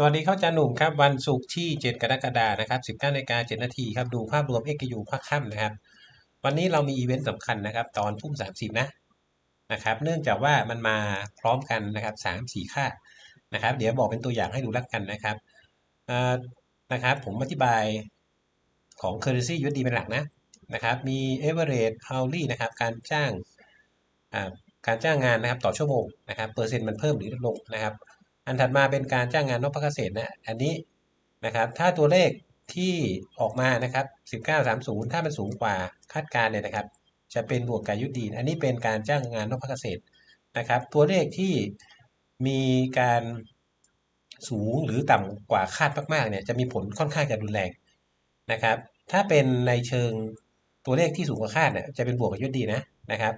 สวัสดีเข้าจาหนุ่มครับ วันศุกร์ที่ 7 กรกฎาคมนะครับ 19นาฬิกา7นาทีครับ ดูภาพรวม XU ภาคค่ำนะครับ วันนี้เรามีอีเวนต์สำคัญนะครับ ตอนทุ่ม 30 นะนะครับ เนื่องจากว่ามันมาพร้อมกันนะครับ 3 4 ค่านะครับ เดี๋ยวบอกเป็นตัวอย่างให้ดูแล้วกันนะครับนะครับ ผมอธิบายของ Currency USD เป็นหลักนะนะครับ มี Average Hourly นะครับ การจ้างการจ้างงานนะครับต่อชั่วโมงนะครับ เปอร์เซ็นต์มันเพิ่มหรือลดลงนะครับ อันถัดมาเป็นการจ้างงานนอกภาคเกษตรนะ อันนี้นะครับถ้าตัวเลขที่ออกมานะครับ 1930 ถ้ามันสูงกว่าคาดการณ์เนี่ยนะครับ จะเป็นบวกกับยุดีน อันนี้เป็นการจ้างงานนอกภาคเกษตรนะครับ ตัวเลขที่มีการสูงหรือต่ำกว่าคาดมากๆเนี่ยจะมีผลค่อนข้างจะรุนแรงนะครับ ถ้าเป็นในเชิงตัวเลขที่สูงกว่าคาดเนี่ยจะเป็นบวกกับยุดีนะนะครับ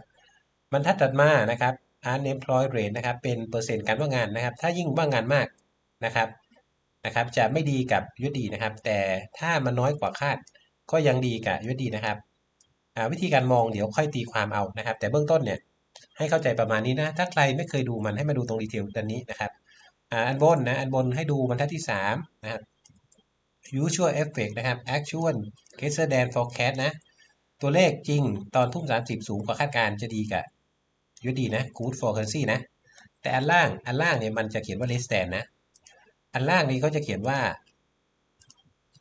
บรรทัดถัดมานะครับ unemployed rate นะครับเป็นเปอร์เซ็นต์การว่างงานนะครับ ถ้ายิ่งว่างงานมากนะครับนะครับ จะไม่ดีกับยุดีนะครับ แต่ถ้ามันน้อยกว่าคาดก็ยังดีกับยุดีนะครับวิธีการมองเดี๋ยวค่อยตีความเอานะครับ แต่เบื้องต้นเนี่ยให้เข้าใจประมาณนี้นะ ถ้าใครไม่เคยดูมันให้มาดูตรงดีเทลตันนี้นะครับอันบนนะอันบนให้ดูบรรทัดที่3นะครับ usual effect นะครับ actual greater than forecast นะ ตัวเลขจริงตอนทุ่ม30 สูงกว่าคาดการจะดีกับ ยูดีนะ good for currency นะ แต่อันล่างอันล่างเนี่ยมันจะเขียนว่า less than นะ อันล่างนี้เขาจะเขียนว่า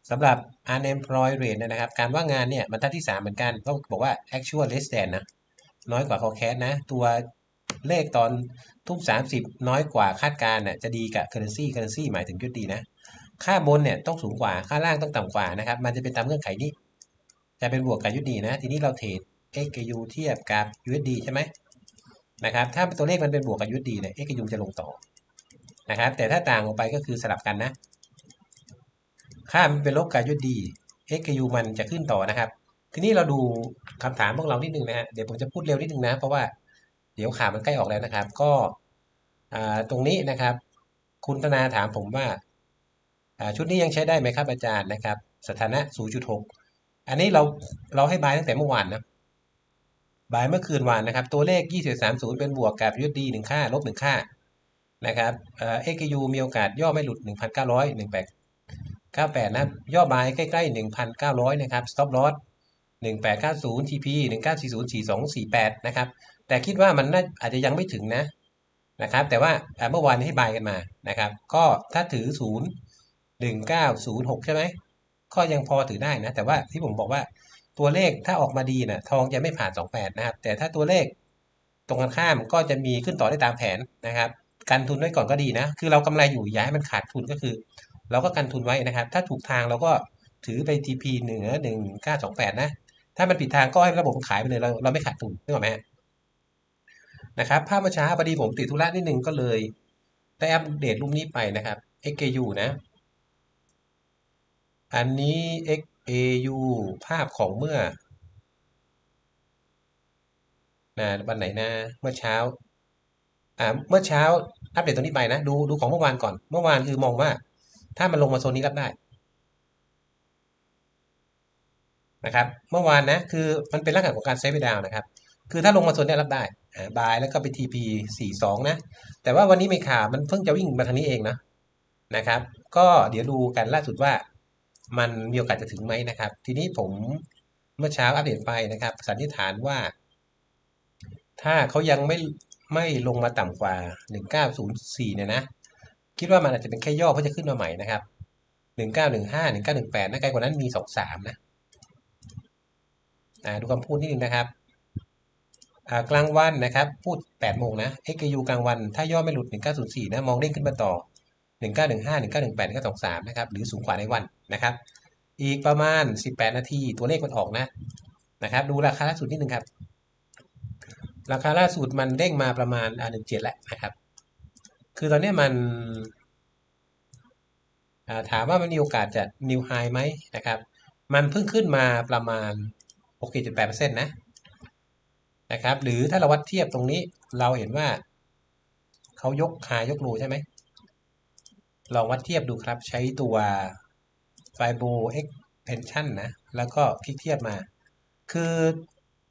สำหรับ unemployed rate นะครับ การว่างงานเนี่ยบรรทัดที่ 3 เหมือนกันต้องบอกว่า actual less than นะน้อยกว่า forecast นะ ตัวเลขตอนทุ่ม 30 น้อยกว่าคาดการณ์น่ะจะดีกับ currency currency หมายถึงยุดีนะ ค่าบนเนี่ยต้องสูงกว่าค่าล่างต้องต่ำกว่านะครับ มันจะเป็นตามเงื่อนไขนี้ จะเป็นบวกกับยุดีนะ ทีนี้เราเทรด XU เทียบกับ USD ใช่ไหม นะครับ ถ้าตัวเลขมันเป็นบวกกับยุดีเนี่ย x กับ u จะลงต่อนะครับ แต่ถ้าต่างออกไปก็คือสลับกันนะ ค่ามันเป็นลบกับยุดี x กับ u มันจะขึ้นต่อนะครับ ทีนี้เราดูคำถามพวกเรานิดนึงนะฮะ เดี๋ยวผมจะพูดเร็วนิดนึงนะ เพราะว่าเดี๋ยวข่าวมันใกล้ออกแล้วนะครับ ก็ตรงนี้นะครับ คุณธนาถามผมว่าชุดนี้ยังใช้ได้ไหมครับอาจารย์นะครับ สถานะ 0.6 อันนี้เราเราให้บายตั้งแต่เมื่อวานนะ บ่ายเมื่อคืนวานนะครับ ตัวเลข 2030 เป็นบวกกับ USD 1 ค่า ลบ 1 ค่า นะครับเอ่อ XU มีโอกาสย่อไม่หลุด 1,900 1898 นะย่อบายใกล้ๆ 1,900 นะครับ stop loss 1890 TP 1940 4248 นะครับ แต่คิดว่ามันน่าอาจจะยังไม่ถึงนะนะครับ แต่ว่าเมื่อวานให้บายกันมานะครับ ก็ถ้าถือ 0 1906 ใช่ไหมก็ยังพอถือได้นะ แต่ว่าที่ผมบอกว่า ตัวเลขถ้าออกมาดีนะ่ะ ทองจะไม่ผ่าน 28 นะครับ แต่ถ้าตัวเลขตรงกันข้ามก็จะมีขึ้นต่อได้ตามแผนนะครับกันทุนไว้ก่อนก็ดีนะ คือเรากำไรอยู่ย้ายมันขาดทุนก็คือ เราก็กันทุนไว้นะครับ ถ้าถูกทางเราก็ถือไป TP เหนือ1928นะ ถ้ามันผิดทางก็ให้ระบบขายไปเลยเราเราไม่ขาดทุนนึกออกไหมนะครับภาพเมื่อเช้าพอดีผมติดธุระนิดนึงก็เลยได้อัปเดตรูปนี้ไปนะครับ XKU นะ อันนี้ X AU ภาพของเมื่อนะวันไหนนะ เมื่อเช้า อ่า เมื่อเช้า อัปเดตตัวนี้ไปนะ ดูดูของเมื่อวานก่อน เมื่อวานคือมองว่า ถ้ามันลงมาโซนนี้รับได้ นะครับ เมื่อวานนะ คือมันเป็นลักษณะของการเซฟไปดาวนะครับ คือถ้าลงมาโซนนี้รับได้อ่าบายแล้วก็ไป TP 42นะ แต่ว่าวันนี้ไม่ขามันเพิ่งจะวิ่งมาทางนี้เองนะ นะครับ ก็เดี๋ยวดูกันล่าสุดว่า มันมีโอกาสจะถึงไหมนะครับ ทีนี้ผมเมื่อเช้าอัปเดตไปนะครับ สันนิษฐานว่า ถ้าเขายังไม่ไม่ลงมาต่ำกว่า 1904 เนี่ยนะ คิดว่ามันอาจจะเป็นแค่ย่อเพราะจะขึ้นมาใหม่นะครับ 1915 1918นะไกลกว่านั้นมี 23 นะดูคำพูดนิดนึงนะครับกลางวันนะครับ พูด8โมงนะ XU กลางวัน ถ้าย่อไม่หลุด 1904 นะ มองเด้งขึ้นมาต่อ 1915 1918 1923นะครับหรือสูงกว่าในวันนะครับ อีกประมาณ 18 นาทีตัวเลขมันออกนะนะครับ ดูราคาล่าสุดนิดนึงครับ ราคาล่าสุดมันเด้งมาประมาณอ่าหนึ่งเจ็ดแล้วนะครับ คือตอนนี้มันถามว่ามันมีโอกาสจะนิวไฮไหมนะครับ มันเพิ่งขึ้นมาประมาณ 6.8%นะนะครับ หรือถ้าเราวัดเทียบตรงนี้เราเห็นว่าเขายกหายกโลใช่ไหม ลองวัดเทียบดูครับ ใช้ตัว f i b o expansion นะ แล้วก็คลิกเทียบมา คือ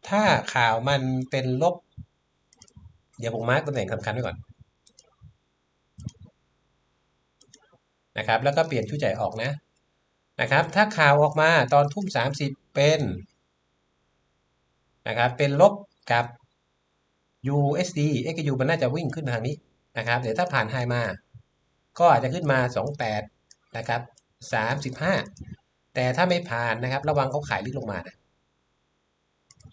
ถ้าข่าวมันเป็นลบ เดี๋ยวผมมาร์กตำแหน่งสำคัญไว้ก่อน นะครับ แล้วก็เปลี่ยนชุดใหญ่ออกนะ นะครับ ถ้าข่าวออกมาตอนทุ่มสามสิบเป็นนะครับ เป็นลบกับ USD XU มันน่าจะวิ่งขึ้นทางนี้นะครับ เดี๋ยวถ้าผ่านไฮมา ก็อาจจะขึ้นมา 28 นะครับ 35 แต่ถ้าไม่ผ่านนะครับ ระวังเขาขายลึกลงมานะ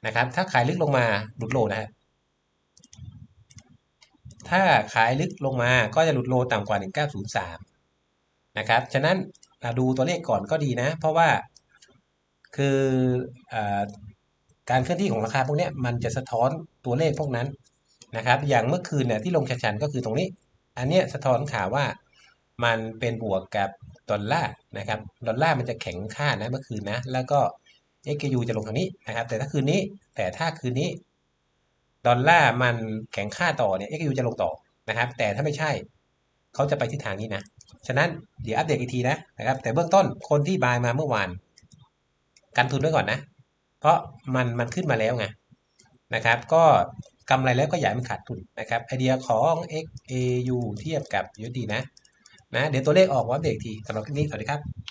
นะครับ ถ้าขายลึกลงมาหลุดโลนะฮะถ้าขายลึกลงมาก็จะหลุดโลต่ำกว่า 1903 นะครับ ฉะนั้นดูตัวเลขก่อนก็ดีนะ เพราะว่าคืออการเคลื่อนที่ของราคาพวกนี้มันจะสะท้อนตัวเลขพวกนั้นนะครับ อย่างเมื่อคืนเนี่ยที่ลงชันๆก็คือตรงนี้ อันเนี้ยสะท้อนข่าวว่า มันเป็นบวกกับดอลลาร์นะครับดอลลาร์มันจะแข็งค่านะเมื่อคืนนะ แล้วก็ XU จะลงทางนี้นะครับ แต่ถ้าคืนนี้แต่ถ้าคืนนี้ดอลลาร์มันแข็งค่าต่อเนี่ย XU จะลงต่อนะครับ แต่ถ้าไม่ใช่เขาจะไปทิศทางนี้นะ ฉะนั้นเดี๋ยวอัปเดตอีกทีนะนะครับ แต่เบื้องต้นคนที่บายมาเมื่อวานกันทุนไว้ก่อนนะ เพราะมันมันขึ้นมาแล้วไงนะครับ ก็กำไรแล้วก็อย่ามันขาดทุนนะครับไอเดียของ XAU เทียบกับ USD นะ นะเดี๋ยวตัวเลขออกว่าเบรกทีสำหรับคลิปนี้สวัสดีครับ